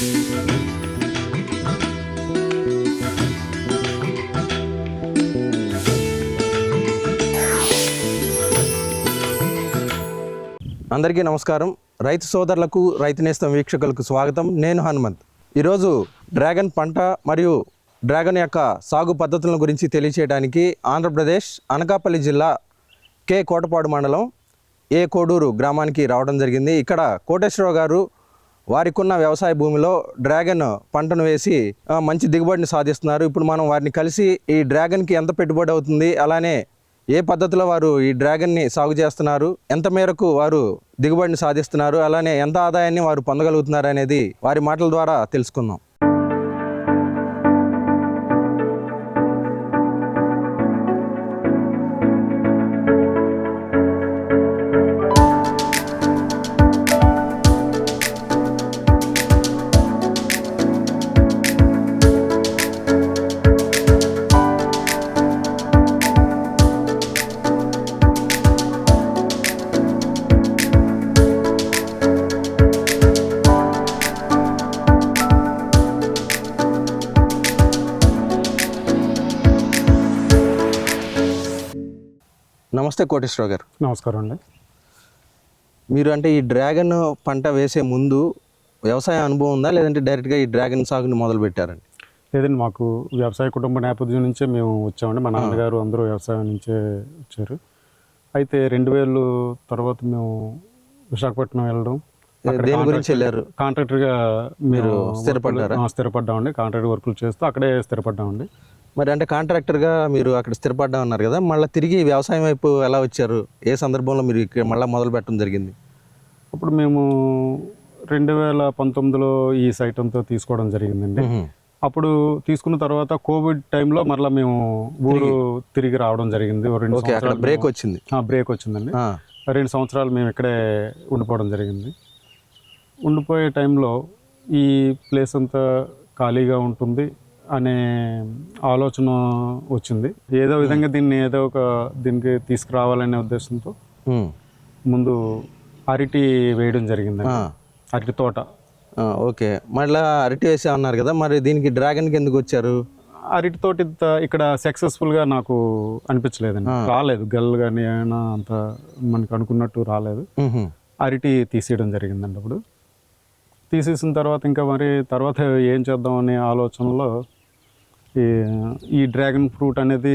అందరికీ నమస్కారం. రైతు సోదరులకు రైతు నేస్తం వీక్షకులకు స్వాగతం. నేను హనుమంత్. ఈరోజు డ్రాగన్ పంట మరియు డ్రాగన్ యొక్క సాగు పద్ధతుల గురించి తెలియచేయడానికి ఆంధ్రప్రదేశ్ అనకాపల్లి జిల్లా కే కోటపాడు మండలం ఏ కోడూరు గ్రామానికి రావడం జరిగింది. ఇక్కడ కోటేశ్వరరావు గారు వారికున్న వ్యవసాయ భూమిలో డ్రాగన్ పంటను వేసి మంచి దిగుబడిని సాధిస్తున్నారు. ఇప్పుడు మనం వారిని కలిసి ఈ డ్రాగన్కి ఎంత పెట్టుబడి అవుతుంది అలానే ఏ పద్ధతిలో వారు ఈ డ్రాగన్ని సాగు చేస్తున్నారు ఎంత మేరకు వారు దిగుబడిని సాధిస్తున్నారు అలానే ఎంత ఆదాయాన్ని వారు పొందగలుగుతున్నారు అనేది వారి మాటల ద్వారా తెలుసుకుందాం. నమస్తే కోటేశ్వరరావు గారు. నమస్కారం అండి. మీరు అంటే ఈ డ్రాగన్ పంట వేసే ముందు వ్యవసాయ అనుభవం ఉందా? లేదంటే డైరెక్ట్గా ఈ డ్రాగన్ సాగుని మొదలు పెట్టారండి? లేదండి మాకు వ్యవసాయ కుటుంబ నేపథ్యం నుంచే మేము వచ్చామండి. మా నాన్నగారు అందరూ వ్యవసాయం నుంచే వచ్చారు. అయితే రెండు వేలు తర్వాత మేము విశాఖపట్నం వెళ్ళడం. దేని గురించి వెళ్ళారు? కాంట్రాక్టర్గా మీరు స్థిరపడ్డారా? స్థిరపడ్డామండి. కాంట్రాక్ట్ వర్కులు చేస్తూ అక్కడే స్థిరపడ్డామండి. మరి అంటే కాంట్రాక్టర్గా మీరు అక్కడ స్థిరపడ్డా ఉన్నారు కదా మళ్ళీ తిరిగి వ్యవసాయం వైపు ఎలా వచ్చారు? ఏ సందర్భంలో మీరు ఇక్కడ మళ్ళీ మొదలు పెట్టడం జరిగింది? అప్పుడు మేము రెండు వేల పంతొమ్మిదిలో ఈ సైట్ అంతా తీసుకోవడం జరిగిందండి. అప్పుడు తీసుకున్న తర్వాత కోవిడ్ టైంలో మరలా మేము ఊరు తిరిగి. రావడం జరిగింది. రెండు బ్రేక్ వచ్చింది. బ్రేక్ వచ్చిందండి. రెండు సంవత్సరాలు మేము ఇక్కడే ఉండిపోవడం జరిగింది. ఉండిపోయే టైంలో ఈ ప్లేస్ అంతా ఖాళీగా ఉంటుంది. అనే ఆలోచన వచ్చింది. ఏదో విధంగా దీన్ని ఏదో ఒక దీనికి తీసుకురావాలనే ఉద్దేశంతో ముందు అరటి వేయడం జరిగిందండి ఆ, అరటి తోట. ఓకే. మళ్ళీ అరటి వేసే అన్నారు కదా మరి దీనికి డ్రాగన్కి ఎందుకు వచ్చారు? అరటి తోట ఇక్కడ సక్సెస్ఫుల్గా నాకు అనిపించలేదండి. రాలేదు. గల్ కానీ అయినా అంత మనకు అనుకున్నట్టు రాలేదు. అరటి తీసేయడం జరిగిందండి అప్పుడు. తీసేసిన తర్వాత ఇంకా మరి తర్వాత ఏం చేద్దాం అనే ఆలోచనలో ఈ డ్రాగన్ ఫ్రూట్ అనేది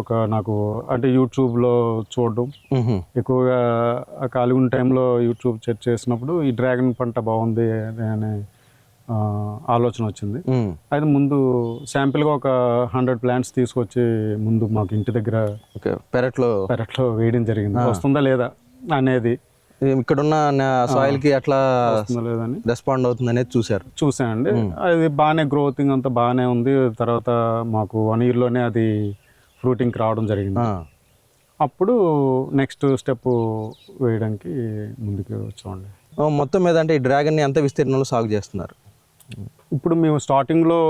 ఒక నాకు అంటే యూట్యూబ్లో చూడడం. ఎక్కువగా ఆ ఖాళీ ఉన్న టైంలో యూట్యూబ్ సెర్చ్ చేసినప్పుడు ఈ డ్రాగన్ పంట బాగుంది అనే ఆలోచన వచ్చింది. అయితే ముందు శాంపిల్గా ఒక హండ్రెడ్ ప్లాంట్స్ తీసుకొచ్చి ముందు మాకు ఇంటి దగ్గర పెరట్లో పెరట్లో వేయడం జరిగింది. వస్తుందా లేదా అనేది ఇక్కడున్న సాయిల్కి ఎట్లా వస్తుందా లేదా అని? రెస్పాండ్ అవుతుంది అనేది చూశారు చూసానండి అది బాగానే గ్రోతింగ్ అంతా బాగానే ఉంది. తర్వాత మాకు వన్ ఇయర్లోనే అది ఫ్రూటింగ్కి రావడం జరిగింది. అప్పుడు నెక్స్ట్ స్టెప్ వేయడానికి ముందుకు వచ్చామండి. మొత్తం మీద అంటే ఈ డ్రాగన్ని ఎంత విస్తీర్ణంలో సాగు చేస్తున్నారు. ఇప్పుడు మేము స్టార్టింగ్లో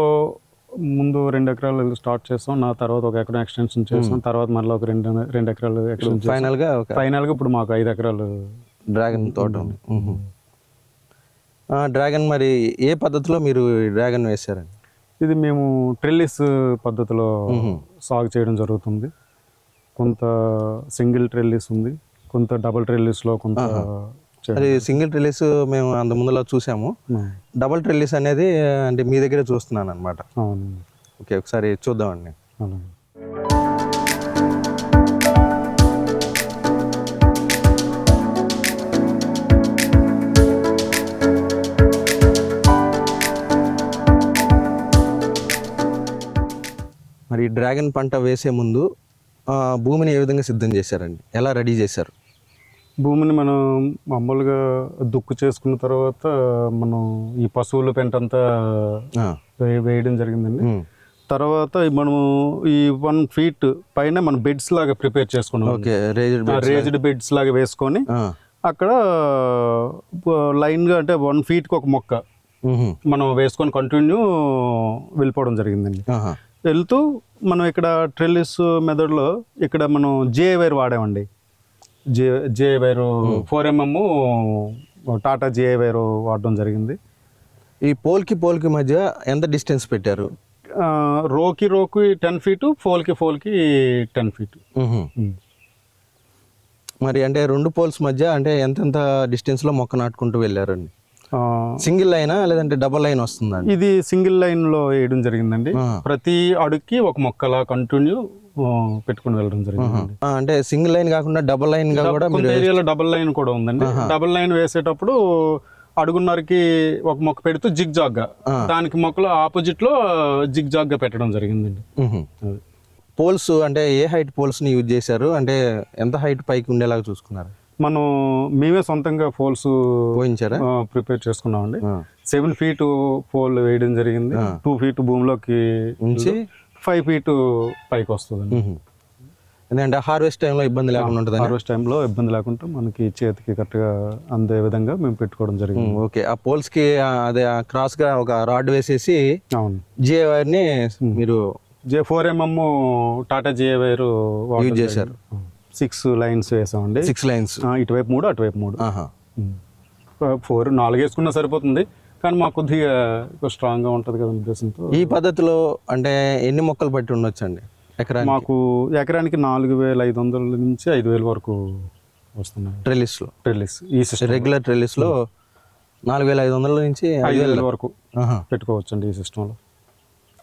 ముందు రెండు ఎకరాలు స్టార్ట్ చేస్తాం నా తర్వాత ఒక ఎకరం ఎక్స్టెన్షన్ చేస్తాం తర్వాత మళ్ళీ ఒక రెండు రెండు ఎకరాలు ఎక్స్టెన్షన్ ఫైనల్గా ఫైనల్గా ఇప్పుడు మాకు ఐదు ఎకరాలు డ్రాగన్ తోట. ఉంది డ్రాగన్ మరి ఏ పద్ధతిలో మీరు డ్రాగన్ వేశారండి? ఇది మేము ట్రెల్లిస్ పద్ధతిలో సాగు చేయడం జరుగుతుంది. కొంత సింగిల్ ట్రెల్లిస్ ఉంది కొంత డబుల్ ట్రెల్లిస్లో కొంత మరి సింగిల్ ట్రిల్లిస్ మేము అంత ముందులో చూసాము. డబుల్ ట్రిల్లిస్ అనేది అంటే మీ దగ్గరే చూస్తున్నాను అనమాట ఓకే ఒకసారి చూద్దామండి. మరి ఈ డ్రాగన్ పంట వేసే ముందు భూమిని ఏ విధంగా సిద్ధం చేశారండి? ఎలా రెడీ చేశారు? భూమిని మనం మామూలుగా దుక్కు చేసుకున్న తర్వాత మనం ఈ పశువుల పెంట అంతా వేయడం జరిగిందండి. తర్వాత మనము ఈ వన్ ఫీట్ పైన మనం బెడ్స్ లాగా ప్రిపేర్ చేసుకున్నాం. రేజ్డ్ బెడ్స్ లాగా. వేసుకొని అక్కడ లైన్గా అంటే వన్ ఫీట్కి ఒక మొక్క మనం వేసుకొని కంటిన్యూ వెళ్ళిపోవడం జరిగిందండి. వెళ్తూ మనం ఇక్కడ ట్రెల్లిస్ మెథడ్లో ఇక్కడ మనం J wire వాడామండి. J J wire four mm Tata J wire వాడడం జరిగింది. ఈ పోల్కి పోల్కి మధ్య ఎంత డిస్టెన్స్ పెట్టారు? రోకి రోకి టెన్ ఫీటు ఫోల్కి ఫోల్కి టెన్ ఫీట్. మరి అంటే రెండు పోల్స్ మధ్య అంటే ఎంతెంత డిస్టెన్స్లో మొక్క నాటుకుంటూ వెళ్ళారండి? సింగిల్ లైనా లేదంటే డబల్ లైన్ వస్తుందా అండి? ఇది సింగిల్ లైన్లో వేయడం జరిగిందండి. ప్రతి అడుగుకి ఒక మొక్కలా కంటిన్యూ పెట్టుకుని వెళ్ళడం జరిగిందండి. ఆ, అంటే సింగిల్ లైన్ కాకుండా డబల్ లైన్గా కూడా ఏరియాలో డబుల్ లైన్ కూడా ఉందండి. డబుల్ లైన్ వేసేటప్పుడు అడుగున్నరకి ఒక మొక్క పెడుతూ జిగ్ జాగ్గా దానికి మొక్కలు ఆపోజిట్లో జిగ్ జాగ్గా పెట్టడం జరిగిందండి. పోల్స్ అంటే ఏ హైట్ పోల్స్ని యూజ్ చేశారు? అంటే ఎంత హైట్ పైకి ఉండేలాగా చూసుకున్నారు? మనం మేమే సొంతంగా ఫోల్స్ పోయించారా? ప్రిపేర్ చేసుకున్నామండి. సెవెన్ ఫీట్ పోల్ వేయడం జరిగింది. టూ ఫీట్ భూమిలోకి ఉంచి? ఫైవ్ ఫీట్ పైకి వస్తుందండి. మ్హూ. ఎందుకంటే హార్వెస్ట్ టైంలో ఇబ్బంది లేకుండా ఉంటుంది హార్వెస్ట్ టైంలో ఇబ్బంది లేకుండా మనకి చేతికి కరెక్ట్గా అందే విధంగా మేము పెట్టుకోవడం జరిగింది. ఓకే. ఆ పోల్స్కి ఆ, అదే క్రాస్గా ఒక రాడ్ వేసేసి అవును. జిఏ వైర్ని మీరు J four MM Tata GA wire use చేశారు. సిక్స్ లైన్స్ వేసామండి. సిక్స్ లైన్స్ ఇటువైపు మూడు అటువైపు మూడు. ఫోర్ నాలుగు వేసుకున్నా సరిపోతుంది. కానీ మాకు కొద్దిగా స్ట్రాంగ్గా ఉంటుంది కదా ఉద్దేశంతో ఈ పద్ధతిలో అంటే ఎన్ని మొక్కలు పట్టి ఉండొచ్చండి ఎకరానికి? మాకు ఎకరానికి నాలుగు వేల ఐదు వందల నుంచి ఐదు వేల వరకు వస్తున్నాయి. ట్రెలిస్లో ట్రెల్లిస్ ఈ సిస్టమ్ రెగ్యులర్ ట్రెలిస్లో నాలుగు వేల ఐదు వందల నుంచి ఐదు వేల వరకు ఆహా. పెట్టుకోవచ్చండి ఈ సిస్టంలో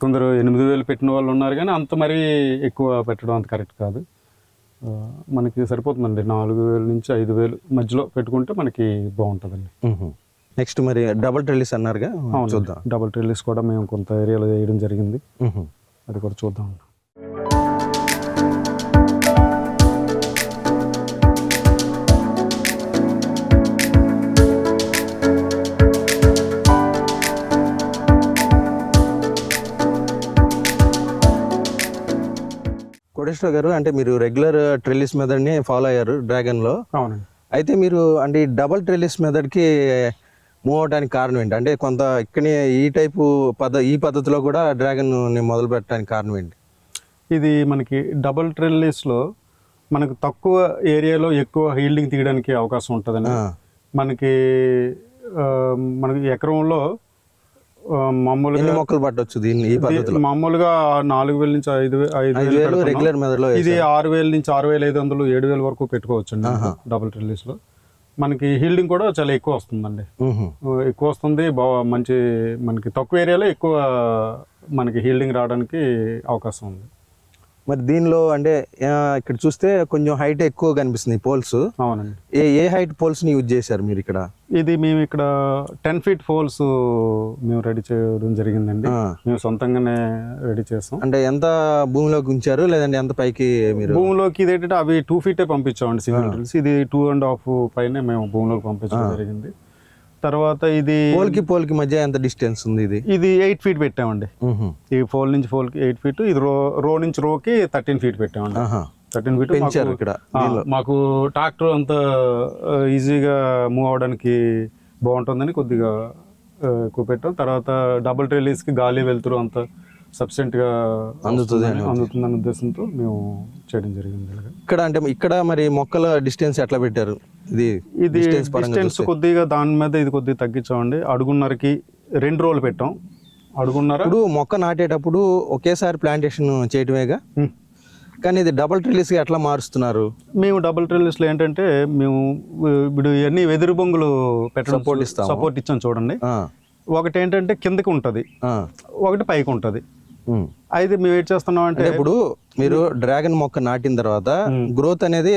కొందరు ఎనిమిది వేలు పెట్టిన వాళ్ళు ఉన్నారు కానీ అంత మరీ ఎక్కువ పెట్టడం అంత కరెక్ట్ కాదు. మనకి సరిపోతుందండి. నాలుగు వేల నుంచి ఐదు వేలు మధ్యలో పెట్టుకుంటే మనకి బాగుంటుందండి. నెక్స్ట్ మరి డబుల్ ట్రెలిస్ అన్నారుగా? చూద్దాం. డబుల్ ట్రిల్లిస్ కూడా మేము కొంత ఏరియాలో వేయడం జరిగింది. అది కూడా చూద్దాం. కోటేశ్వర గారు అంటే మీరు రెగ్యులర్ ట్రెలిస్ మెథడ్ని ఫాలో అయ్యారు డ్రాగన్లో. అవునండి. అయితే మీరు అంటే ఈ డబుల్ ట్రెలిస్ మెథడ్కి మూవ్ అవడానికి కారణం ఏంటి? అంటే కొంత ఇక్కడనే ఈ టైపు పద్ధ ఈ పద్ధతిలో కూడా డ్రాగన్ మొదలు పెట్టడానికి కారణం ఏంటి? ఇది మనకి డబుల్ ట్రిల్లిస్లో మనకు తక్కువ ఏరియాలో ఎక్కువ హీల్డింగ్ తీయడానికి అవకాశం ఉంటుందండి. ఆ, మనకి మనకి ఎకరంలో మామూలుగా మొక్కలు పట్టొచ్చు దీన్ని ఈ పద్ధతిలో? మామూలుగా నాలుగు వేల నుంచి ఐదు ఐదు వేలు. రెగ్యులర్ మెథడ్లో ఇది ఆరు వేల నుంచి ఆరు వేల ఐదు వందలు ఏడు వేల వరకు పెట్టుకోవచ్చు అండి డబుల్ ట్రిల్లీస్లో. మనకి హీల్డింగ్ కూడా చాలా ఎక్కువ వస్తుందండి. ఎక్కువ వస్తుంది బాగా మంచి మనకి తక్కువ ఏరియాలో ఎక్కువ మనకి హీల్డింగ్ రావడానికి అవకాశం ఉంది. మరి దీనిలో అంటే ఇక్కడ చూస్తే కొంచెం హైట్ ఎక్కువ కనిపిస్తుంది పోల్స్. అవునండి. ఏ ఏ హైట్ పోల్స్ని యూజ్ చేశారు మీరు ఇక్కడ? ఇది మేము ఇక్కడ టెన్ ఫీట్ ఫోల్స్ మేము రెడీ చేయడం జరిగిందండి. మేము సొంతంగానే రెడీ చేస్తాం అంటే ఎంత భూమిలోకి ఉంచారు లేదంటే ఎంత పైకి మీరు? భూమిలోకి ఇది ఏంటంటే అవి టూ ఫీటే పంపించామండి సింగిల్ ఇది టూ అండ్ హాఫ్ పైన మేము భూమిలోకి పంపించడం జరిగింది. తర్వాత ఇది పోల్కి పోల్కి మధ్య ఎంత డిస్టెన్స్ ఉంది ఇది? ఇది ఎయిట్ ఫీట్ పెట్టామండి. ఈ ఫోల్ నుంచి ఫోల్కి ఎయిట్ ఫీట్ ఇది రో రో నుంచి రోకి థర్టీన్ ఫీట్ పెట్టామండి. థర్టీన్ ఫీట్ పెంచారు ఇక్కడ మాకు ట్రాక్టర్ అంత ఈజీగా మూవ్ అవడానికి బాగుంటుందని కొద్దిగా ఎక్కువ పెట్టాం. తర్వాత డబుల్ ట్రైలీస్కి గాలి వెళ్తురు అంత సఫిషియెంట్గా అందుతుంది వస్తుందని- అందుతుందనే ఉద్దేశంతో మేము చేయడం జరిగింది. ఇక్కడ అంటే ఇక్కడ మరి మొక్కల డిస్టెన్స్ ఎట్లా పెట్టారు? ఇది ఇది డిస్టెన్స్. కొద్దిగా దాని మీద ఇది కొద్దిగా తగ్గించామండి. అడుగున్నరకి రెండు రోజులు పెట్టాం. అడుగున్నర? ఇప్పుడు మొక్క నాటేటప్పుడు ఒకేసారి ప్లాంటేషన్ చేయటమేగా. కానీ ఇది డబుల్ ట్రిల్లీస్ ఎట్లా మారుస్తున్నారు? మేము డబుల్ ట్రిల్లిస్లో ఏంటంటే మేము ఇప్పుడు ఇవన్నీ వెదురు బొంగులు పెట్టడం Support ఇస్తాము. సపోర్ట్ ఇచ్చాం చూడండి. ఒకటి ఏంటంటే కిందకి ఉంటుంది. ఒకటి పైకి ఉంటుంది. అయితే మేము ఏం చేస్తున్నాం అంటే ఇప్పుడు మీరు డ్రాగన్ మొక్క నాటిన తర్వాత గ్రోత్ అనేది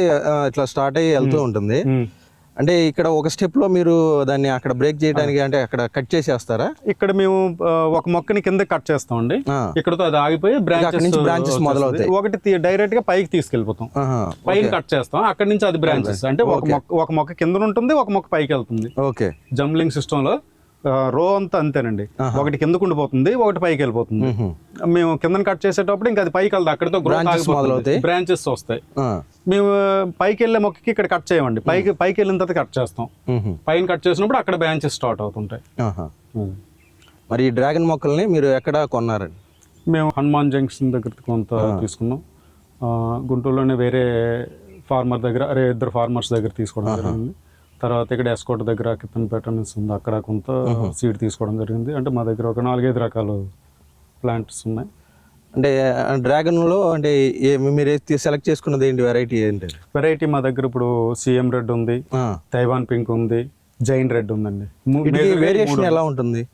ఇట్లా స్టార్ట్ అయ్యి వెళ్తూ ఉంటుంది. అంటే ఇక్కడ ఒక స్టెప్లో మీరు దాన్ని అక్కడ బ్రేక్ చేయడానికి అంటే అక్కడ కట్ చేసేస్తారా? ఇక్కడ మేము ఒక మొక్కని కింద కట్ చేస్తామండి. ఆ, ఇక్కడతో అది ఆగిపోయి branches బ్రాంచెస్ మొదలవుతాయి. ఒకటి డైరెక్ట్గా పైకి తీసుకెళ్ళిపోతాం. ఆహా, పైన కట్ చేస్తాం. అక్కడి నుంచి అది బ్రాంచెస్ అంటే ఒక మొక్క ఒక మొక్క కింద ఉంటుంది ఒక మొక్క పైకి వెళ్తుంది. ఓకే. జంబ్లింగ్ సిస్టమ్లో రో అంతా అంతేనండి. ఒకటి కిందకు ఉండిపోతుంది ఒకటి పైకి వెళ్ళిపోతుంది. మేము కింద కట్ చేసేటప్పుడు ఇంకా అది పైకి వెళ్తుంది అక్కడితో. బ్రాంచెస్ వస్తాయి. మేము పైకి వెళ్ళే మొక్కకి ఇక్కడ కట్ చేయమండి. పైకి పైకి వెళ్ళిన తర్వాత కట్ చేస్తాం. పైన కట్ చేసినప్పుడు అక్కడ బ్రాంచెస్ స్టార్ట్ అవుతుంటాయి. మరి ఈ డ్రాగన్ మొక్కల్ని మీరు ఎక్కడ కొన్నారండి? మేము హనుమాన్ జంక్షన్ దగ్గర కొంత తీసుకున్నాం. గుంటూరులోనే వేరే ఫార్మర్ దగ్గర అరే ఇద్దరు ఫార్మర్స్ దగ్గర తీసుకోవడం జరిగింది. తర్వాత ఇక్కడ ఎస్కోట్ దగ్గర కిత్తనపేట అనేసి ఉంది. అక్కడ కొంత సీడ్ తీసుకోవడం జరిగింది. అంటే మా దగ్గర ఒక నాలుగైదు రకాలు ప్లాంట్స్ ఉన్నాయి. అంటే డ్రాగన్లో అంటే ఏ- మీరు సెలెక్ట్ చేసుకున్నది ఏంటి? వెరైటీ ఏంటి? వెరైటీ మా దగ్గర ఇప్పుడు సిఎం రెడ్ ఉంది. తైవాన్ పింక్ ఉంది జైన్ రెడ్ ఉందండి. వేరియేషన్ ఎలా ఉంటుంది?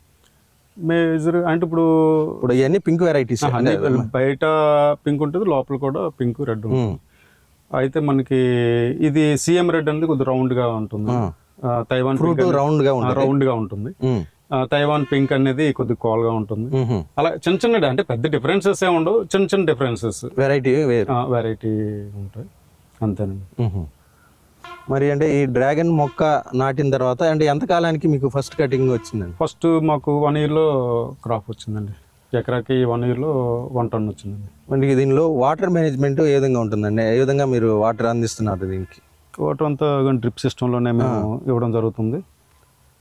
మేజర్ అంటే ఇప్పుడు ఇప్పుడు ఇవన్నీ పింక్ వెరైటీస్ బయట పింక్ ఉంటుంది లోపల కూడా పింక్ రెడ్ ఉంటుంది. అయితే మనకి ఇది సిఎం రెడ్ అనేది కొద్దిగా రౌండ్గా ఉంటుంది తైవాన్ ఫ్రూట్ రౌండ్గా ఉంటుంది. రౌండ్గా ఉంటుంది తైవాన్ పింక్ అనేది కొద్దిగా కోల్గా ఉంటుంది. అలా చిన్న చిన్న అంటే పెద్ద డిఫరెన్సెస్ ఏ ఉండవు. చిన్న చిన్న డిఫరెన్సెస్. వెరైటీ వేరు. వెరైటీ ఉంటాయి. అంతేనండి. మరి అంటే ఈ డ్రాగన్ మొక్క నాటిన తర్వాత అంటే ఎంత కాలానికి మీకు ఫస్ట్ కటింగ్ వచ్చిందండి? ఫస్ట్ మాకు వన్ ఇయర్లో క్రాప్ వచ్చిందండి. ఎకరాకి వన్ ఇయర్లో వన్ టన్ వచ్చిందండి. మనకి దీనిలో వాటర్ మేనేజ్మెంట్ ఏ విధంగా ఉంటుందండి? ఏ విధంగా మీరు వాటర్ అందిస్తున్నారు దీనికి? వాటర్ అంతా డ్రిప్ సిస్టంలోనే మేము ఇవ్వడం జరుగుతుంది.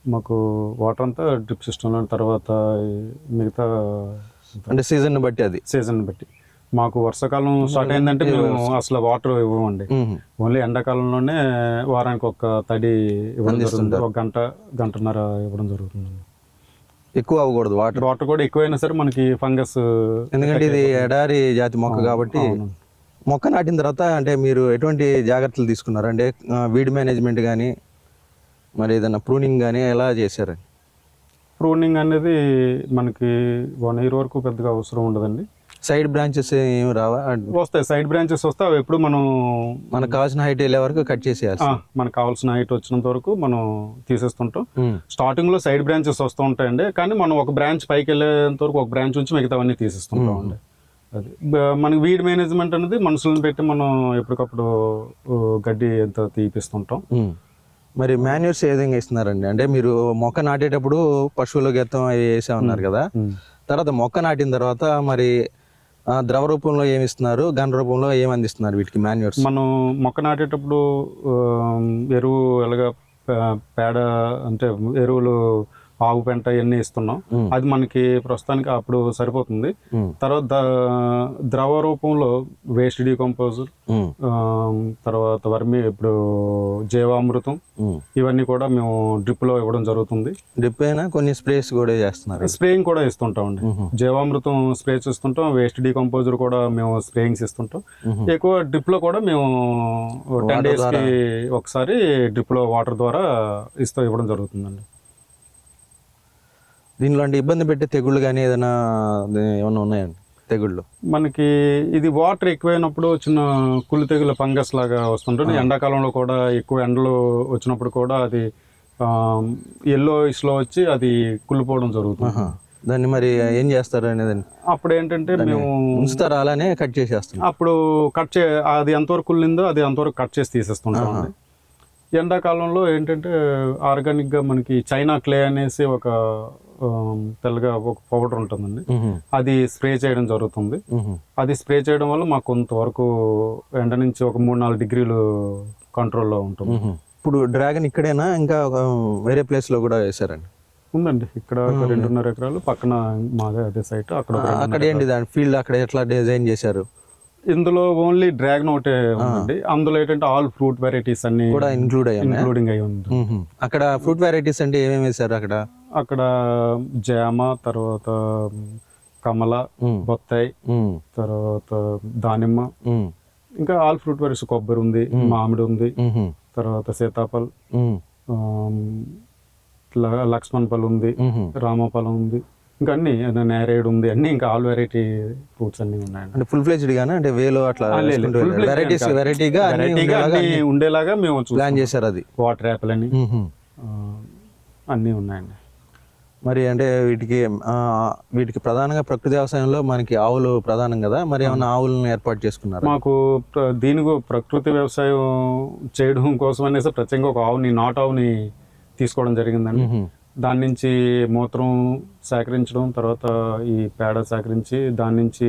మాకు వాటర్ అంతా డ్రిప్ సిస్టంలో తర్వాత మిగతా అంటే సీజన్ బట్టి అది? సీజన్ బట్టి. మాకు వర్షాకాలం స్టార్ట్ అయిందంటే మేము అసలు వాటర్ ఇవ్వమండి. ఓన్లీ ఎండాకాలంలోనే వారానికి ఒక తడి ఇవ్వడం జరుగుతుంది. ఒక గంట గంటన్నర ఇవ్వడం జరుగుతుంది ఎక్కువ అవ్వకూడదు వాటర్. వాటర్ కూడా ఎక్కువైనా సరే మనకి ఫంగస్ ఎందుకంటే ఇది ఎడారి జాతి మొక్క కాబట్టి మొక్క నాటిన తర్వాత అంటే మీరు ఎటువంటి జాగ్రత్తలు తీసుకున్నారు? అంటే వీడ్ మేనేజ్మెంట్ కానీ మరి ఏదైనా ప్రూనింగ్ కానీ ఎలా చేశారు ప్రూనింగ్ అనేది మనకి వన్ ఇయర్ వరకు పెద్దగా అవసరం ఉండదండి. సైడ్ బ్రాంచెస్ ఏమి రావా? వస్తాయి సైడ్ బ్రాంచెస్ వస్తే అవి ఎప్పుడు మనం మనకు కావాల్సిన హైట్ వెళ్ళే వరకు కట్ చేసేయాలి మనకు కావాల్సిన హైట్ వచ్చినంత వరకు మనం తీసేస్తుంటాం. స్టార్టింగ్లో సైడ్ బ్రాంచెస్ వస్తూ ఉంటాయండి కానీ మనం ఒక బ్రాంచ్ పైకి వెళ్ళేంత వరకు ఒక బ్రాంచ్ నుంచి మిగతావన్నీ తీసేస్తుంటాం అండి. అది మనకి వీడ్ మేనేజ్మెంట్ అనేది మనుషులను పెట్టి మనం ఎప్పటికప్పుడు గడ్డి ఎంత తీపిస్తుంటాం. ఉమ్. మరి మాన్యూర్స్ ఏ విధంగా ఇస్తున్నారండి అంటే మీరు మొక్క నాటేటప్పుడు పశువుల గెత్తం అవి వేసా ఉన్నారు కదా. తర్వాత మొక్క నాటిన తర్వాత మరి ద్రవ రూపంలో ఏమి ఇస్తున్నారు ఘన రూపంలో ఏమి అందిస్తున్నారు వీటికి మాన్యూర్స్ మనం మొక్క నాటేటప్పుడు ఎరువు ఎలాగ పేడ అంటే ఎరువులు ఆవు పెంట ఇవన్నీ ఇస్తున్నాం. అది మనకి ప్రస్తుతానికి అప్పుడు సరిపోతుంది. తర్వాత ద్రవ రూపంలో వేస్ట్ డీకంపోజర్ తర్వాత వర్మి ఇప్పుడు జీవామృతం ఇవన్నీ కూడా మేము డ్రిప్లో ఇవ్వడం జరుగుతుంది. డ్రిప్ అయినా కొన్ని స్ప్రేస్ కూడా చేస్తున్నారు. స్ప్రేయింగ్ కూడా ఇస్తుంటాం అండి. జీవామృతం స్ప్రే చేస్తుంటాం వేస్ట్ డీకంపోజర్ కూడా మేము స్ప్రేయింగ్స్ ఇస్తుంటాం. ఎక్కువ డ్రిప్లో కూడా మేము టెన్ డేస్కి ఒకసారి డ్రిప్లో వాటర్ ద్వారా ఇస్తూ ఇవ్వడం జరుగుతుందండి. దీనిలో అంటే ఇబ్బంది పెట్టే తెగుళ్ళు కానీ ఏదైనా ఏమైనా ఉన్నాయండి? తెగుళ్ళు? మనకి ఇది వాటర్ ఎక్కువైనప్పుడు చిన్న కుళ్ళు తెగుల ఫంగస్ లాగా వస్తుంటుంది. ఎండాకాలంలో కూడా ఎక్కువ ఎండలు వచ్చినప్పుడు కూడా అది ఎల్లో లో వచ్చి అది కుళ్ళిపోవడం జరుగుతుంది. దాన్ని మరి ఏం చేస్తారు అనేది అప్పుడు ఏంటంటే మేము ఉంచుతారా అలానే కట్ చేసేస్తున్నారు అప్పుడు కట్ చే అది ఎంతవరకు కుళ్ళిందో అది అంతవరకు కట్ చేసి తీసేస్తుంటాం ఎండాకాలంలో ఏంటంటే ఆర్గానిక్గా మనకి చైనా క్లే అనేసి ఒక తెల్లగా ఒక పౌడర్ ఉంటుందండి. అది స్ప్రే చేయడం జరుగుతుంది. అది స్ప్రే చేయడం వల్ల మాకు కొంతవరకు ఎండ నుంచి ఒక మూడు నాలుగు డిగ్రీలు కంట్రోల్లో ఉంటుంది. ఇప్పుడు డ్రాగన్ ఇక్కడేనా? ఇంకా వేరే ప్లేస్లో కూడా వేసారండి ఉందండి. ఇక్కడ రెండున్నర ఎకరాలు పక్కన మాదే అదే సైట్ అక్కడ అక్కడ ఏంటి దాని ఫీల్డ్ అక్కడ ఎట్లా డిజైన్ చేశారు? ఇందులో ఓన్లీ డ్రాగన్ ఒకటే ఉందండి. అందులో ఏంటంటే ఆల్ ఫ్రూట్ వెరైటీస్ అన్ని కూడా ఇంక్లూడ్ అయ్యాయి ఇంక్లూడింగ్ అయి ఉంది. అక్కడ ఫ్రూట్ వెరైటీస్ అంటే ఏమేమి వేశారు అక్కడ? అక్కడ జామ తర్వాత కమల. బొత్తాయి. తర్వాత దానిమ్మ. మ్మ్. ఇంకా ఆల్ ఫ్రూట్ వెరైటీస్ కొబ్బరి ఉంది మామిడి ఉంది. తర్వాత సీతాఫల్ లక్ష్మణ్ పళ్ళు ఉంది. రామఫలం ఉంది. ఇంకా అన్ని నేరేడు ఉంది అన్ని ఇంకా ఆల్ వెరైటీ ఫ్రూట్స్ అన్ని ఉన్నాయండి. అంటే ఫుల్ ఫ్లెజ్డ్ గానా? అంటే వేలో అట్లా వెరైటీస్ వెరైటీగా వెరైటీగా అన్ని ఉండేలాగా మేము ప్లాన్ చేశారు అది. వాటర్ యాపిల్ అని. అన్నీ ఉన్నాయండి. మరి అంటే వీటికి వీటికి ప్రధానంగా ప్రకృతి వ్యవసాయంలో మనకి ఆవులు ప్రధానం కదా? మరి ఏమైనా ఆవులను ఏర్పాటు చేసుకున్నారు? మాకు దీనికి ప్రకృతి వ్యవసాయం చేయడం కోసం అనేసి ప్రత్యేకంగా ఒక ఆవుని నాటు ఆవుని తీసుకోవడం జరిగిందండి. దాని నుంచి మూత్రం సేకరించడం తర్వాత ఈ పేడ సేకరించి దాని నుంచి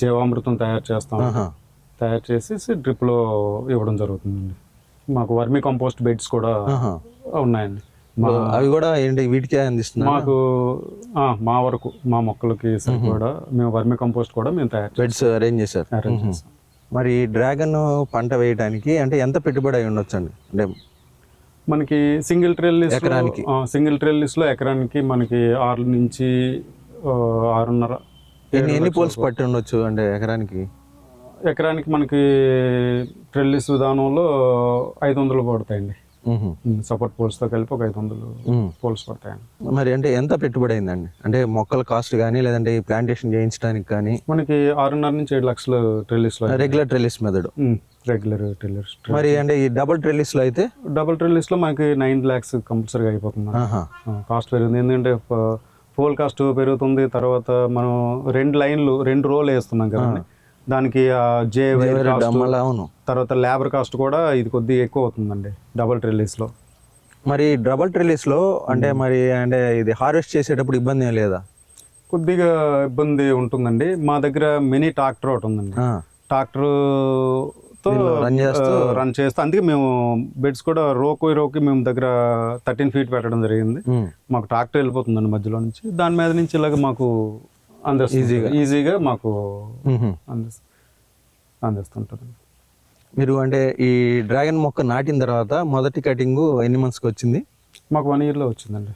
జీవామృతం తయారు చేస్తాం. తయారు చేసి డ్రిప్లో ఇవ్వడం జరుగుతుందండి. మాకు వర్మి కంపోస్ట్ బెడ్స్ కూడా ఉన్నాయండి. అవి కూడా ఏంటి వీటికే అందిస్తున్నారు? మాకు మా వరకు మా మొక్కలకి సరిపడా మేము వర్మి కంపోస్ట్ కూడా మేము తయారు బెడ్స్ అరేంజ్ చేశారు. అరేంజ్ చేస్తాం. మరి డ్రాగన్ పంట వేయడానికి అంటే ఎంత పెట్టుబడి అయి ఉండొచ్చు అండి అంటే మనకి సింగిల్ ట్రెల్లిస్ ఎకరానికి. సింగిల్ ట్రెల్లిస్లో ఎకరానికి మనకి ఆరు నుంచి ఆరున్నర ఎన్ని ఎన్ని పోల్స్ పట్టి ఉండొచ్చు అంటే ఎకరానికి? ఎకరానికి మనకి ట్రెల్లిస్ విధానంలో ఐదు వందలు పడతాయండి. సపోర్ట్ పోల్స్తో కలిపి ఒక ఐదు వందలు. పోల్స్ పడతాయండి మరి అంటే ఎంత పెట్టుబడి అయిందండి అంటే మొక్కల కాస్ట్ కానీ లేదంటే ఈ ప్లాంటేషన్ చేయించడానికి కానీ మనకి ఆరున్నర నుంచి ఏడు లక్షలు ట్రెల్లిస్లో regular trellis method. Regular trellis మరి అంటే ఈ డబుల్ ట్రెలిస్లో అయితే? డబుల్ ట్రెల్లిస్లో మనకి నైన్ ల్యాక్స్ కంపల్సరీగా అయిపోతుంది. కాస్ట్ పెరుగుతుంది ఎందుకంటే పోల్ కాస్ట్ పెరుగుతుంది. తర్వాత మనం రెండు లైన్లు రెండు రోలు వేస్తున్నాం కదండి. దానికి జే వైర్ అవును. తర్వాత లేబర్ కాస్ట్ కూడా ఇది కొద్దిగా ఎక్కువ అవుతుందండి డబుల్ ట్రెల్లిస్లో మరి డబుల్ ట్రెలిస్లో అంటే మరి అంటే ఇది హార్వెస్ట్ చేసేటప్పుడు ఇబ్బంది ఏం లేదా? కొద్దిగా ఇబ్బంది ఉంటుందండి. మా దగ్గర మినీ ట్రాక్టర్ ఒకటి ఉందండి. ఆ. ట్రాక్టర్తో రన్ చేస్తూ? రన్ చేస్తూ అందుకే మేము బెడ్స్ కూడా రోకి రోకి మేము దగ్గర థర్టీన్ ఫీట్ పెట్టడం జరిగింది. మ్. మాకు ట్రాక్టర్ వెళ్ళిపోతుందండి మధ్యలో నుంచి. దాని మీద నుంచి ఇలాగ మాకు ఈజీగా. ఈజీగా మాకు అందిస్తుంటుంది మీరు అంటే ఈ డ్రాగన్ మొక్క నాటిన తర్వాత మొదటి కటింగ్ ఎన్ని మంత్స్కి వచ్చింది? మాకు వన్ ఇయర్లో వచ్చిందండి.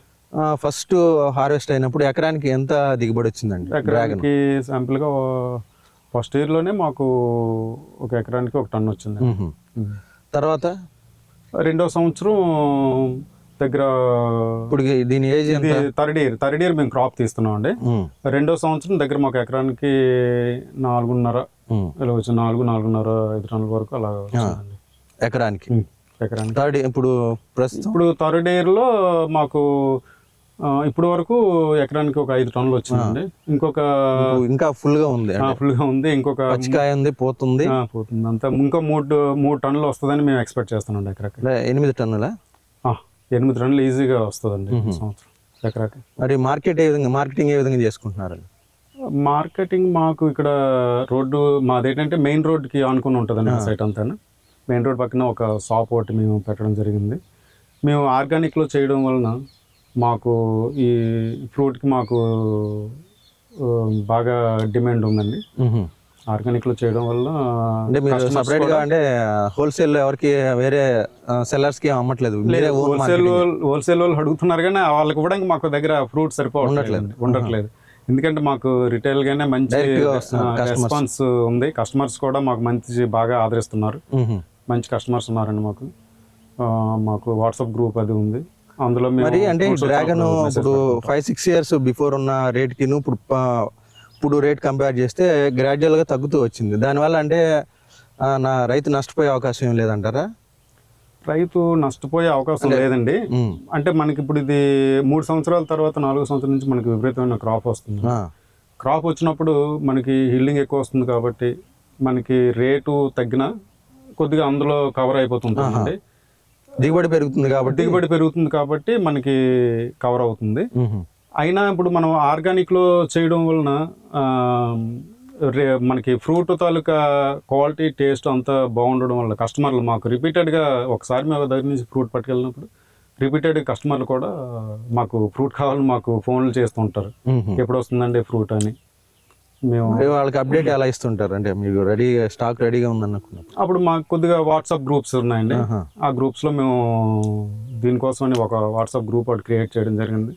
ఫస్ట్ హార్వెస్ట్ అయినప్పుడు ఎకరానికి ఎంత దిగుబడి వచ్చిందండి ఎకరానికి శాంపుల్గా ఫస్ట్ ఇయర్లోనే మాకు ఒక ఎకరానికి ఒక టన్ వచ్చింది. తర్వాత? రెండో సంవత్సరం దగ్గర ఇప్పుడు దీని age third year third year మేము క్రాప్ తీస్తున్నాం అండి. రెండో సంవత్సరం దగ్గర మాకు ఎకరానికి నాలుగున్నర. ఇలా వచ్చింది నాలుగు నాలుగున్నర ఐదు టన్నుల వరకు అలా ఎకరానికి? ఎకరానికి. థర్డ్ ఇప్పుడు ప్రస్తుతం? ఇప్పుడు థర్డ్ ఇయర్లో మాకు ఆ, ఇప్పుడు వరకు ఎకరానికి ఒక ఐదు టన్నులు వచ్చిందండి. ఇంకొక ఇంకా full గా ఉంది ఆ, ఫుల్గా ఉంది. ఇంకొక పచ్చికాయ ఉంది పోతుంది. పోతుంది. అంతా. ఇంకో మూడు మూడు టన్నులు వస్తుందని మేము ఎక్స్పెక్ట్ చేస్తున్నాం ఎకరాకి. ఎనిమిది టన్నుల? ఎనిమిది టన్నులు ఈజీగా వస్తుందండి సంవత్సరం ఎకరాకి. మరి మార్కెట్ ఏ విధంగా మార్కెటింగ్ ఏ విధంగా చేసుకుంటున్నారండి మార్కెటింగ్ మాకు ఇక్కడ రోడ్డు మాదేంటంటే మెయిన్ రోడ్కి ఆనుకుని ఉంటుందండి సైట్ అంతా మెయిన్ రోడ్ పక్కన ఒక షాప్ ఒకటి మేము పెట్టడం జరిగింది. మేము ఆర్గానిక్లో చేయడం వలన మాకు ఈ ఫ్రూట్కి మాకు బాగా డిమాండ్ ఉందండి. మ్హూ. ఆర్గానిక్లో చేయడం వల్ల అంటే మీరు సపరేట్గా అంటే హోల్సేల్ ఎవరికి వేరే సెల్లర్స్కి అమ్మట్లేదు. హోల్సేల్ హోల్సేల్ వాళ్ళు అడుగుతున్నారు కానీ వాళ్ళకి ఇవ్వడానికి మాకు దగ్గర ఫ్రూట్ సరిపోవట్లేదు. ఉండట్లేదు. ఎందుకంటే మాకు రిటైల్ గానే మంచి రెస్పాన్స్ ఉంది. కస్టమర్స్ కూడా మాకు మంచి బాగా ఆదరిస్తున్నారు. మంచి కస్టమర్స్ ఉన్నారండి మాకు. మాకు వాట్సాప్ గ్రూప్ అది ఉంది. అందులో మరి అంటే డ్రాగన్ ఇప్పుడు ఫైవ్ సిక్స్ ఇయర్స్ బిఫోర్ ఉన్న రేట్కి ఇప్పుడు ఇప్పుడు రేట్ కంపేర్ చేస్తే గ్రాడ్యువల్గా తగ్గుతూ వచ్చింది. దానివల్ల అంటే నా రైతు నష్టపోయే అవకాశం ఏం లేదంటారా? రైతు నష్టపోయే అవకాశం లేదండి. అంటే మనకి ఇప్పుడు ఇది మూడు సంవత్సరాల తర్వాత నాలుగు సంవత్సరాల నుంచి మనకి విపరీతమైన క్రాప్ వస్తుంది. క్రాప్ వచ్చినప్పుడు మనకి హీల్డింగ్ ఎక్కువ వస్తుంది కాబట్టి మనకి రేటు తగ్గిన కొద్దిగా అందులో కవర్ అయిపోతుంటుంది దిగుబడి పెరుగుతుంది కాబట్టి? దిగుబడి పెరుగుతుంది కాబట్టి మనకి కవర్ అవుతుంది. అయినా ఇప్పుడు మనం ఆర్గానిక్లో చేయడం వలన మనకి ఫ్రూట్ తాలూకా క్వాలిటీ టేస్ట్ అంతా బాగుండడం వల్ల కస్టమర్లు మాకు రిపీటెడ్గా ఒకసారి మేము దగ్గర నుంచి ఫ్రూట్ పట్టుకెళ్ళినప్పుడు రిపీటెడ్ కస్టమర్లు కూడా మాకు ఫ్రూట్ కావాలని మాకు ఫోన్లు చేస్తుంటారు. ఎప్పుడు వస్తుందండి ఫ్రూట్ అని? మేము మరి వాళ్ళకి అప్డేట్ ఎలా ఇస్తుంటారు? అంటే మీకు రెడీ స్టాక్ రెడీగా ఉందనుకున్నప్పుడు. అప్పుడు మాకు కొద్దిగా వాట్సాప్ గ్రూప్స్ ఉన్నాయండి. ఆ గ్రూప్స్లో మేము దీనికోసమని ఒక వాట్సాప్ గ్రూప్ ఒకటి క్రియేట్ చేయడం జరిగింది.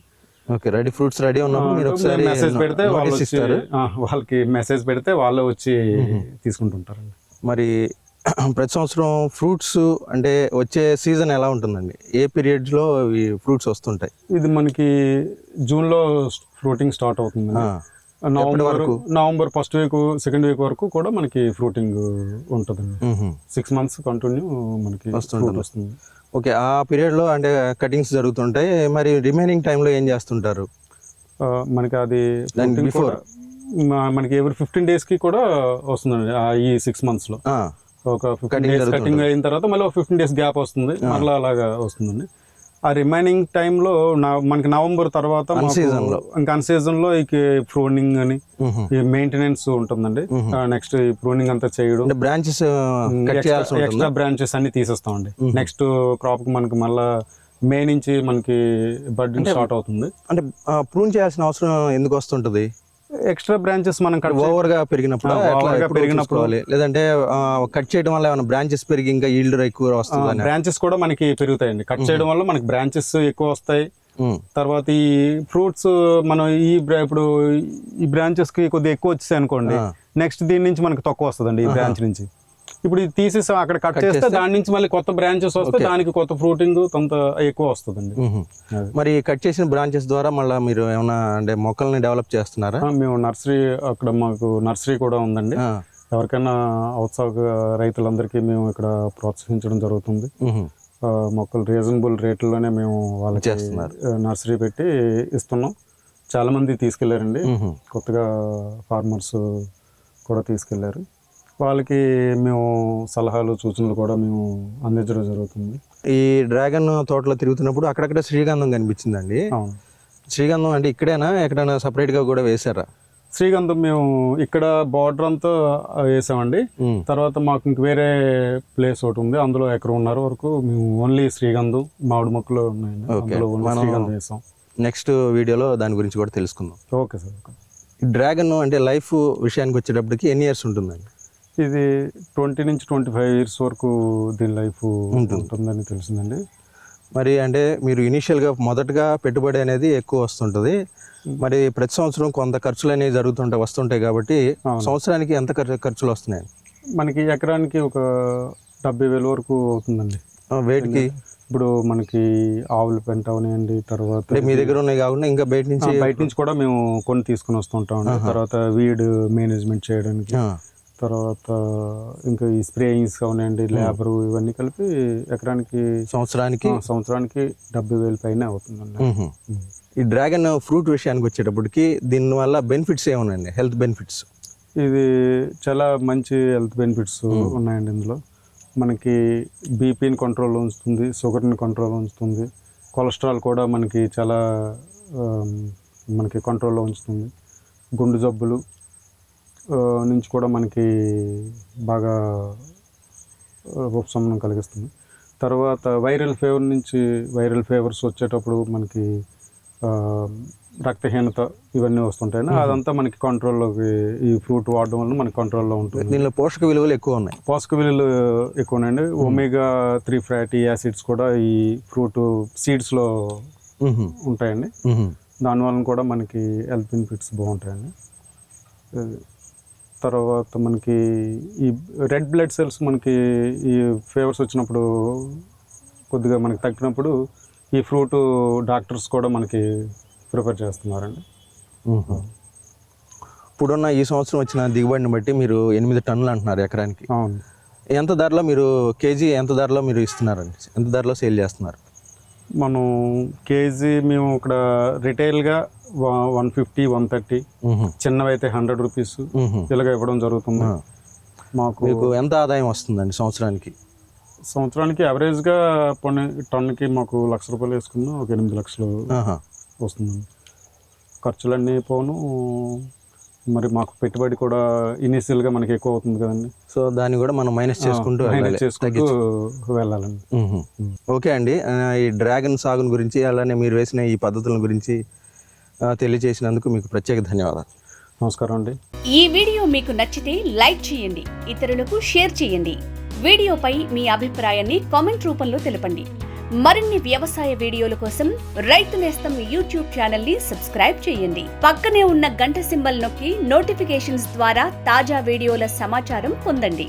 ఓకే రెడీ ఫ్రూట్స్ రెడీ ఉన్నప్పుడు మీరు ఒకసారి మెసేజ్ పెడితే వాళ్ళు ఇస్తారు. వాళ్ళకి మెసేజ్ పెడితే వాళ్ళే వచ్చి తీసుకుంటుంటారండి. మరి ప్రతి సంవత్సరం ఫ్రూట్స్ అంటే వచ్చే సీజన్ ఎలా ఉంటుందండి? ఏ periods లో ఈ ఫ్రూట్స్ వస్తుంటాయి? ఇది మనకి జూన్లో ఫ్రూటింగ్ స్టార్ట్ అవుతుంది November November first week second week వరకు కూడా మనకి ఫ్రూటింగ్ ఉంటుందండి. మ్హూ. సిక్స్ మంత్స్ కంటిన్యూ మనకి వస్తుంది. ఓకే ఆ period లో అంటే కటింగ్స్ జరుగుతుంటాయి మరి రిమైనింగ్ టైంలో ఏం చేస్తుంటారు? మనకి అది మా- మనకి ఎవరి ఫిఫ్టీన్ డేస్కి కూడా వస్తుందండి ఈ సిక్స్ మంత్స్లో ఒక ఫిఫ్టీన్ డేస్ కటింగ్ అయిన తర్వాత మళ్ళీ ఒక ఫిఫ్టీన్ డేస్ గ్యాప్ వస్తుంది మళ్ళీ అలాగా వస్తుందండి. ఆ రిమైనింగ్ టైంలో మనకి నవంబర్ తర్వాత. ఇంకా అన్ సీజన్లో ఈ ప్రూనింగ్ అని. ఈ మెయింటెనెన్స్ ఉంటుందండి. నెక్స్ట్ ఈ ప్రూనింగ్ అంతా చేయడం. బ్రాంచెస్ ఎక్స్ట్రా బ్రాంచెస్ అన్ని తీసేస్తామండి. నెక్స్ట్ క్రాప్కి మనకి మళ్ళా మే నుంచి మనకి బడ్డింగ్ స్టార్ట్ అవుతుంది. అంటే ప్రూన్ చేయాల్సిన అవసరం ఎందుకు వస్తుంటుంది? ఎక్స్ట్రా బ్రాంచెస్ మనం కట్ ఓవర్గా పెరిగినప్పుడు? పెరిగినప్పుడు-? లేదంటే కట్ చేయడం వల్ల ఏమైనా బ్రాంచెస్ పెరిగి ఇంకా ఈల్డ్ ఎక్కువ వస్తుంది? బ్రాంచెస్ కూడా మనకి పెరుగుతాయండి. కట్ చేయడం వల్ల మనకి బ్రాంచెస్ ఎక్కువ వస్తాయి. తర్వాత ఈ ఫ్రూట్స్ మనం ఈ ఇప్పుడు ఈ బ్రాంచెస్కి కొద్దిగా ఎక్కువ వచ్చాయి అనుకోండి నెక్స్ట్ దీని నుంచి మనకి తక్కువ వస్తుందండి ఈ బ్రాంచ్ నుంచి. ఇప్పుడు ఇది తీసేసి అక్కడ కట్ చేస్తే దాని నుంచి మళ్ళీ కొత్త బ్రాంచెస్ వస్తే దానికి కొత్త ఫ్రూటింగ్ కొంత ఎక్కువ వస్తుందండి. మరి కట్ చేసిన బ్రాంచెస్ ద్వారా మళ్ళీ మీరు ఏమైనా అంటే మొక్కల్ని డెవలప్ చేస్తున్నారా? మేము నర్సరీ అక్కడ మాకు నర్సరీ కూడా ఉందండి. ఎవరికైనా ఔత్సాహ రైతులందరికీ మేము ఇక్కడ ప్రోత్సహించడం జరుగుతుంది. మొక్కలు రీజనబుల్ రేట్లలోనే మేము వాళ్ళకి నర్సరీ పెట్టి ఇస్తున్నాం. చాలా మంది తీసుకెళ్ళారండి. కొత్తగా ఫార్మర్స్ కూడా తీసుకెళ్ళారు. వాళ్ళకి మేము సలహాలు సూచనలు కూడా మేము అందించడం జరుగుతుంది. ఈ డ్రాగన్ తోటలో తిరుగుతున్నప్పుడు అక్కడక్కడ శ్రీగంధం కనిపించిందండి. శ్రీగంధం అంటే ఇక్కడేనా? ఎక్కడైనా separate గా కూడా వేసారా శ్రీగంధం మేము ఇక్కడ బార్డర్ అంతా వేసామండి. తర్వాత మాకు ఇంక వేరే ప్లేస్ ఒకటి ఉంది. అందులో ఎకరన్నర వరకు మేము ఓన్లీ శ్రీగంధం మామిడి మొక్కలు ఉన్నాయండి. అందులో శ్రీగంధం వేసాం. నెక్స్ట్ వీడియోలో దాని గురించి కూడా తెలుసుకుందాం. Okay sir. డ్రాగన్ అంటే లైఫ్ విషయానికి వచ్చేటప్పటికి ఎన్ని ఇయర్స్ ఉంటుందండి? ఇది ట్వంటీ నుంచి ట్వంటీ ఫైవ్ ఇయర్స్ వరకు దీని లైఫ్ ఉంటుందని తెలిసిందండి. మరి అంటే మీరు ఇనీషియల్గా మొదటగా పెట్టుబడి అనేది ఎక్కువ వస్తుంటుంది. మరి ప్రతి సంవత్సరం కొంత ఖర్చులు అనేవి జరుగుతుంటాయి వస్తుంటాయి కాబట్టి సంవత్సరానికి ఎంత ఖర్చు- ఖర్చులు వస్తున్నాయి? మనకి ఎకరానికి ఒక డెబ్బై వేల వరకు అవుతుందండి. ఆ, వేటికి? ఇప్పుడు మనకి ఆవుల పెంట అవనివ్వండి తర్వాత మీ దగ్గర ఉన్నాయి కాకుండా ఇంకా బయట నుంచి బయట నుంచి కూడా మేము కొన్ని తీసుకుని వస్తుంటాం తర్వాత వీడ్ మేనేజ్మెంట్ చేయడానికి తర్వాత ఇంకా ఈ స్ప్రేయింగ్స్ అవనండి లేబర్ ఇవన్నీ కలిపి ఎకరానికి సంవత్సరానికి? సంవత్సరానికి డెబ్బై వేల పైన అవుతుందండి. మ్మ్. ఈ డ్రాగన్ ఫ్రూట్ విషయానికి వచ్చేటప్పటికి దీనివల్ల బెనిఫిట్స్ ఏమున్నాయండి? Health benefits. ఇది చాలా మంచి హెల్త్ బెనిఫిట్స్ ఉన్నాయండి ఇందులో. మనకి బీపీని కంట్రోల్లో ఉంచుతుంది షుగర్ని కంట్రోల్లో ఉంచుతుంది కొలెస్ట్రాల్ కూడా మనకి చాలా మనకి కంట్రోల్లో ఉంచుతుంది. గుండె జబ్బులు నుంచి కూడా మనకి బాగా ఉపశమనం కలిగిస్తుంది. తర్వాత వైరల్ ఫీవర్ నుంచి వైరల్ ఫీవర్స్ వచ్చేటప్పుడు మనకి రక్తహీనత ఇవన్నీ వస్తుంటాయి అదంతా మనకి కంట్రోల్లోకి ఈ ఫ్రూట్ వాడడం వల్ల మనకి కంట్రోల్లో ఉంటుంది. దీనిలో పోషక విలువలు ఎక్కువ ఉన్నాయి. పోషక విలువలు ఎక్కువనండి. ఒమేగా త్రీ ఫ్యాటీ యాసిడ్స్ కూడా ఈ ఫ్రూట్ సీడ్స్లో. ఉంటాయండి. దానివల్ల కూడా మనకి హెల్త్ బెనిఫిట్స్ బాగుంటాయండి. తర్వాత మనకి ఈ రెడ్ బ్లడ్ సెల్స్ మనకి ఈ ఫీవర్స్ వచ్చినప్పుడు కొద్దిగా మనకి తగ్గినప్పుడు ఈ ఫ్రూట్ డాక్టర్స్ కూడా మనకి ప్రిపేర్ చేస్తున్నారండి. ఇప్పుడున్న ఈ సంవత్సరం వచ్చిన దిగుబడిని బట్టి మీరు ఎనిమిది టన్నులు అంటున్నారు ఎకరానికి. అవును. ఎంత ధరలో మీరు కేజీ ఎంత ధరలో మీరు ఇస్తున్నారండి? ఎంత ధరలో సేల్ చేస్తున్నారు? మనం కేజీ మేము ఇక్కడ రిటైల్గా వన్ ఫిఫ్టీ వన్ థర్టీ. మ్మ్. చిన్నవి అయితే హండ్రెడ్ రూపీస్. ఇలాగ ఇవ్వడం జరుగుతుంది. మాకు మీకు ఎంత ఆదాయం వస్తుందండి సంవత్సరానికి? సంవత్సరానికి యావరేజ్గా పొన్ని టన్నుకి మాకు లక్ష రూపాయలు వేసుకున్నా ఒక ఎనిమిది లక్షలు. వస్తుందండి. ఖర్చులన్నీ పోను. మరి మాకు పెట్టుబడి కూడా ఇనీషియల్గా మనకి ఎక్కువ అవుతుంది కదండి. సో దాన్ని కూడా మనం మైనస్ చేసుకుంటూ మైనస్ చేసుకుంటూ వెళ్ళాలండి. ఓకే అండి. ఈ డ్రాగన్ సాగుని గురించి అలానే మీరు వేసిన ఈ పద్ధతుల గురించి తెలియజేసినందుకు మీకు ప్రత్యేక ధన్యవాదాలు. నమస్కారం అండి. ఈ వీడియో మీకు నచ్చితే లైక్ చేయండి ఇతరులకు షేర్ చేయండి. వీడియోపై మీ అభిప్రాయాన్ని కామెంట్ రూపంలో తెలపండి. మరిన్ని వ్యవసాయ వీడియోల కోసం రైతు నేస్తం యూట్యూబ్ ఛానల్ని సబ్స్క్రైబ్ చేయండి. పక్కనే ఉన్న గంట సింబల్ నొక్కి నోటిఫికేషన్స్ ద్వారా తాజా వీడియోల సమాచారం పొందండి.